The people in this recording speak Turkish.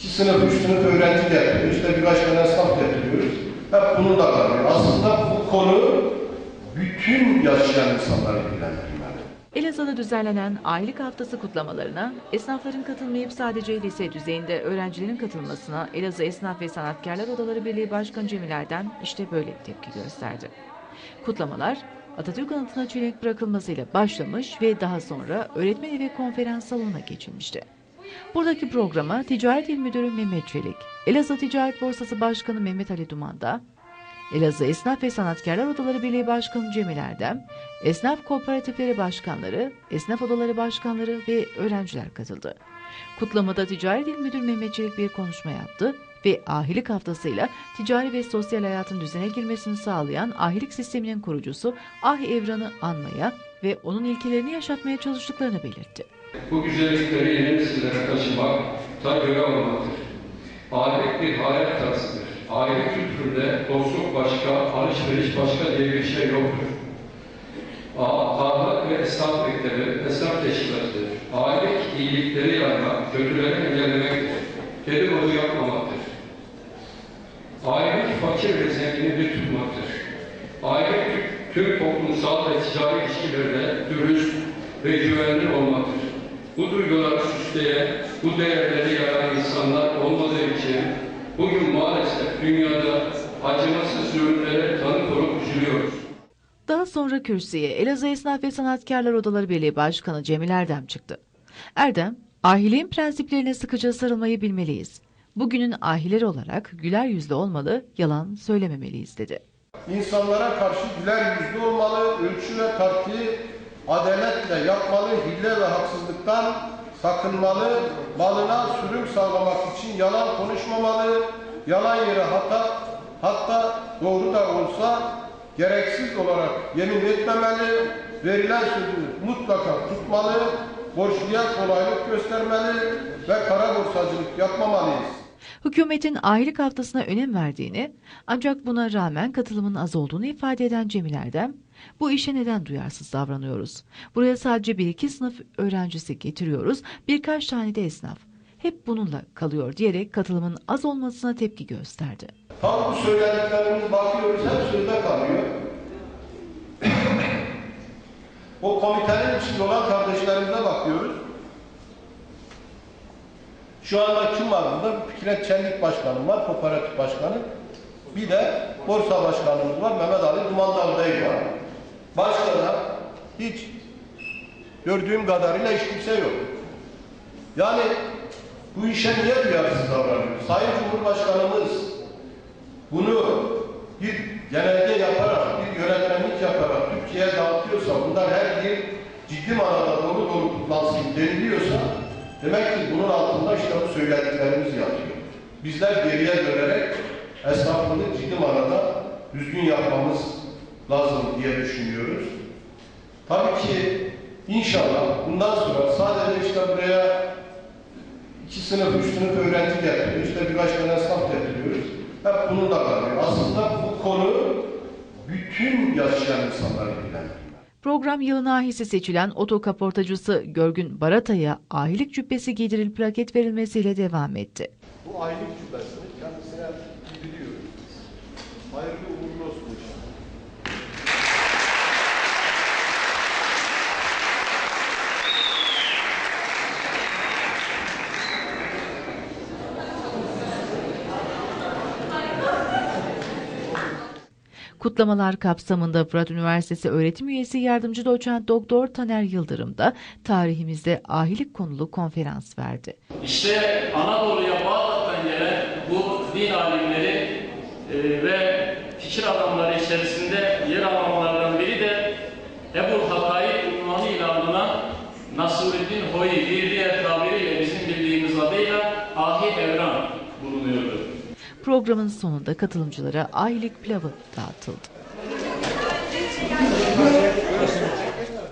İki sınıf, üç sınıf öğrenci getiriyoruz. İşte birkaç tane esnaf getiriyoruz. Hep bununla kalıyor. Aslında bu konu bütün yaşayan insanları ilgilendirmeli. Elazığ'da düzenlenen Aylık Haftası kutlamalarına esnafların katılmayıp sadece lise düzeyinde öğrencilerin katılmasına Elazığ Esnaf ve Sanatkarlar Odaları Birliği Başkanı Cemil Erdem işte böyle tepki gösterdi. Kutlamalar Atatürk anıtına çelenk bırakılmasıyla başlamış ve daha sonra öğretmen evi konferans salonuna geçilmişti. Buradaki programa Ticaret İl Müdürü Mehmet Çelik, Elazığ Ticaret Borsası Başkanı Mehmet Ali Duman'da, Elazığ Esnaf ve Sanatkarlar Odaları Birliği Başkanı Cemil Erdem, Esnaf Kooperatifleri Başkanları, Esnaf Odaları Başkanları ve öğrenciler katıldı. Kutlamada Ticaret İl Müdür Mehmet Çelik bir konuşma yaptı ve ahilik haftasıyla ticari ve sosyal hayatın düzene girmesini sağlayan ahilik sisteminin kurucusu Ahi Evran'ı anmaya ve onun ilkelerini yaşatmaya çalıştıklarını belirtti. Bu güzellikleri yeni nesillere taşımak da görev olmaktır. Ailelik bir hayat tarzıdır. Aile kültüründe dostluk başka, alışveriş başka diye bir şey yoktur. Ahlak ve esnaf bekleri, esnaf teşkilatıdır. Ailelik iyilikleri yaymak, kötüleri engellemektir. Dedikodu yapmamaktır. Fakir ve zengini bir tutmaktır. Ailelik tüm toplumsal ve ticari ilişkilerde dürüst ve güvenli olmaktır. Bu duyguları süsleyen, bu değerleri yayan insanlar olmadığı için bugün maalesef dünyada acımasız zulümlere tanık olup üzülüyoruz. Daha sonra kürsüye Elazığ Esnaf ve Sanatkarlar Odaları Birliği Başkanı Cemil Erdem çıktı. Erdem, ahiliğin prensiplerine sıkıca sarılmayı bilmeliyiz. Bugünün ahileri olarak güler yüzlü olmalı, yalan söylememeliyiz dedi. İnsanlara karşı güler yüzlü olmalı, ölçü ve tartıyı adaletle yapmalı, hile ve haksızlıktan sakınmalı, malına sürüm sağlamak için yalan konuşmamalı, yalan yere hata, hatta doğru da olsa gereksiz olarak yemin etmemeli, verilen sözü mutlaka tutmalı, borçluya kolaylık göstermeli ve kara borsacılık yapmamalıyız. Hükümetin ahilik haftasına önem verdiğini ancak buna rağmen katılımın az olduğunu ifade eden Cemil Erdem, bu işe neden duyarsız davranıyoruz? Buraya sadece bir iki sınıf öğrencisi getiriyoruz, birkaç tane de esnaf. Hep bununla kalıyor diyerek katılımın az olmasına tepki gösterdi. Tam bu söylediklerimiz bakıyoruz hep sözde kalıyor. o komitenin içinde olan kardeşlerimize bakıyoruz. Şu anda kim var burada? Fikret Çelik Başkanım var, kooperatif başkanı. Bir de borsa başkanımız var, Mehmet Ali Dumandal Bey var. Başka da hiç gördüğüm kadarıyla hiç kimse yok. Yani bu işe niye duyarsız davranıyor? Sayın Cumhurbaşkanımız bunu bir genelge yaparak, bir yönetmenlik yaparak Türkiye'ye dağıtıyorsa, bunlar her yıl ciddi manada dolu dolu kutlansın deniliyorsa, demek ki bunun altında işte bu söylediklerimiz yatıyor. Bizler geriye dönerek esnaflığı ciddi manada düzgün yapmamız lazım diye düşünüyoruz. Tabii ki inşallah bundan sonra sadece işte buraya iki sınıf, üç sınıf öğrenci getiriyoruz. İşte birkaç tane esnaf getiriyoruz. Hep bununla kalıyor. Aslında bu konu bütün yaşayan insanları ilgilendiriyor. Program yılın ahisi seçilen otokaportacısı Görgün Barata'ya ahilik cübbesi giydirilip plaket verilmesiyle devam etti. Bu aylık cübbesini kendisine bildiriyoruz. Hayırlı uğurlu olsun Kutlamalar kapsamında Fırat Üniversitesi öğretim üyesi yardımcı doçent doktor Taner Yıldırım da tarihimizde ahilik konulu konferans verdi. İşte Anadolu'ya Bağdat'tan gelen bu din alimleri e, ve fikir adamları içerisinde yer alanlardan biri de Ebu Hatay'ı unvanıyla anılan Nasruddin Hoyi, bir diğer tabiriyle bizim bildiğimiz adıyla Ahi Evran bulunuyordu. Programın sonunda katılımcılara ahilik pilavı dağıtıldı.